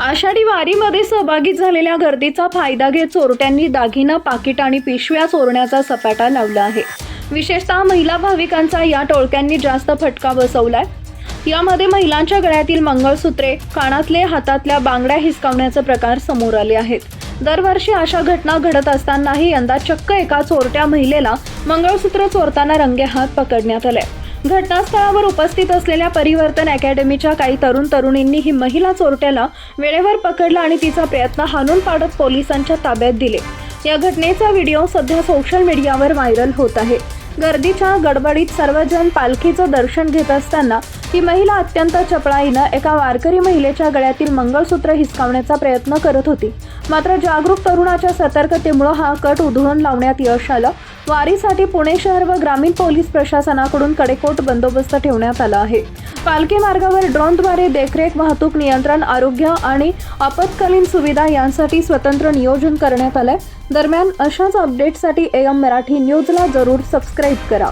आषाढी वारीमध्ये सहभागी झालेल्या गर्दीचा फायदा घेत चोरट्यांनी दागिना पाकिट आणि पिशव्या चोरण्याचा सपाटा लावला आहे. विशेषतः महिला भाविकांचा या टोळक्यांनी जास्त फटका बसवलाय. यामध्ये महिलांच्या गळ्यातील मंगळसूत्रे कानातले हातातल्या बांगड्या हिसकावण्याचे प्रकार समोर आले आहेत. दरवर्षी अशा घटना घडत असतानाही यंदा चक्क एका चोरट्या महिलेला मंगळसूत्र चोरताना रंगेहात पकडण्यात आले घटनास्थळावर उपस्थित असलेल्या परिवर्तन अकॅडमीच्या काही तरुण तरुणींनी ही महिला चोरट्याला वेळेवर पकडला आणि तिचा प्रयत्न हाणून पाडत पोलिसांच्या ताब्यात दिले. या घटनेचा व्हिडिओ सध्या सोशल मीडियावर व्हायरल होत आहे. गर्दीच्या गडबडीत सर्वजण पालखीचं दर्शन घेत असताना ही महिला अत्यंत चपळाईनं एका वारकरी महिलेच्या गळ्यातील मंगळसूत्र हिसकावण्याचा प्रयत्न करत होती. मात्र जागरूक तरुणाच्या सतर्कतेमुळे हा कट उधळून लावण्यात यश आलं वारीसाठी पुणे शहर व ग्रामीण पोलीस प्रशासनाकडून कडेकोट बंदोबस्त ठेवण्यात आला आहे. पालखी मार्गावर ड्रोनद्वारे देखरेख वाहतूक नियंत्रण आरोग्य आणि आपत्कालीन सुविधा यांसाठी स्वतंत्र नियोजन करण्यात आलंय. दरम्यान अशाच अपडेटसाठी एम मराठी न्यूजला जरूर सबस्क्राईब करा.